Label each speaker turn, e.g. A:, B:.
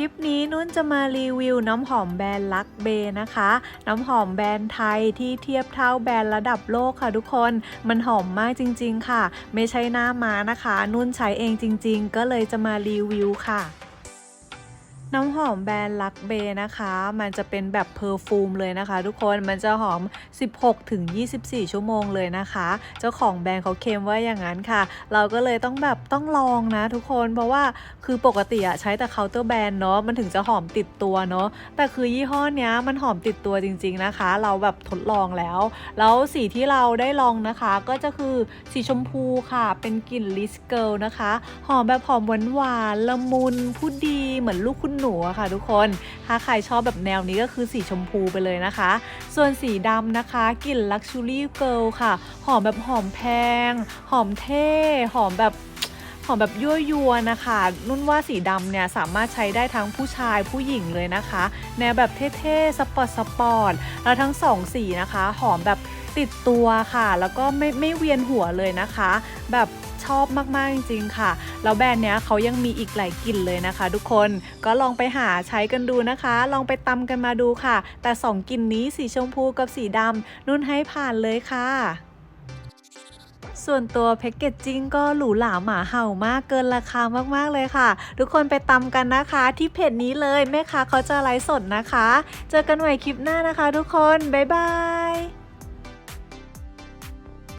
A: คลิปนี้นุ่นจะมารีวิวน้ำหอมแบรนด์ลักเบนะคะ น้ำหอมแบรนด์ไทยที่เทียบเท่าแบรนด์ระดับโลกค่ะทุกคน มันหอมมากจริง ๆ ค่ะ ไม่ใช่หน้าม้านะคะ นุ่นใช้เองจริง ๆ ก็เลยจะมารีวิวค่ะ น้ำหอมแบรนด์ลักเบนะคะ มันจะเป็นแบบเพอร์ฟูมเลยนะคะ ทุกคน มันจะหอม 16 ถึง 24 ชั่วโมงเลยนะคะ เจ้าของแบรนด์เขาเคลมว่าอย่างนั้นค่ะ เราก็เลยต้องแบบต้องลองนะทุกคน เพราะว่าคือปกติอะใช้แต่เคาน์เตอร์แบรนด์เนาะ มันถึงจะหอมติดตัวเนาะ แต่คือยี่ห้อเนี้ยมันหอมติดตัวจริง ๆนะคะ เราแบบทดลองแล้ว แล้วสีที่เราได้ลองนะคะ ก็จะคือสีชมพูค่ะ เป็นกลิ่นลิสเกิลนะคะ หอมแบบหอมหวานหวานๆละมุนผู้ดีเหมือนลูกคุณหนูอะค่ะทุกคน ถ้าใครชอบแบบแนวนี้ก็คือสีชมพูไปเลยนะคะ ส่วนสีดำนะคะกลิ่น Luxury Girl ค่ะ หอมแบบหอมแพง หอมเท่ หอมแบบหอมแบบยั่วยวนนะคะนุ่นว่าสีดำเนี่ยสามารถใช้ได้ทั้งผู้ชายผู้หญิงเลยนะคะ แนวแบบเท่ๆ สปอร์ตสปอร์ต แล้วทั้งสองสีนะคะ หอมแบบติดตัวค่ะ แล้วก็ไม่ไม่เวียนหัวเลยนะคะ แบบ ชอบมากๆจริงๆค่ะ แล้วแบรนด์เนี้ยเขายังมีอีกหลายกลิ่นเลยนะคะ ทุกคนก็ลองไปหาใช้กันดูนะคะ ลองไปตำกันมาดูค่ะ แต่สองกลิ่นนี้สีชมพูกับสีดำนุ่นให้ผ่านเลยค่ะส่วนตัวแพ็กเกจจิ้งก็หรูหราหมาเห่ามากเกินราคามากๆเลยค่ะ ทุกคนไปตำกันนะคะที่เพจนี้เลยแม่ค้าเขาจะไลฟ์สดนะคะ เจอกันใหม่คลิปหน้านะคะทุกคน บ๊ายบาย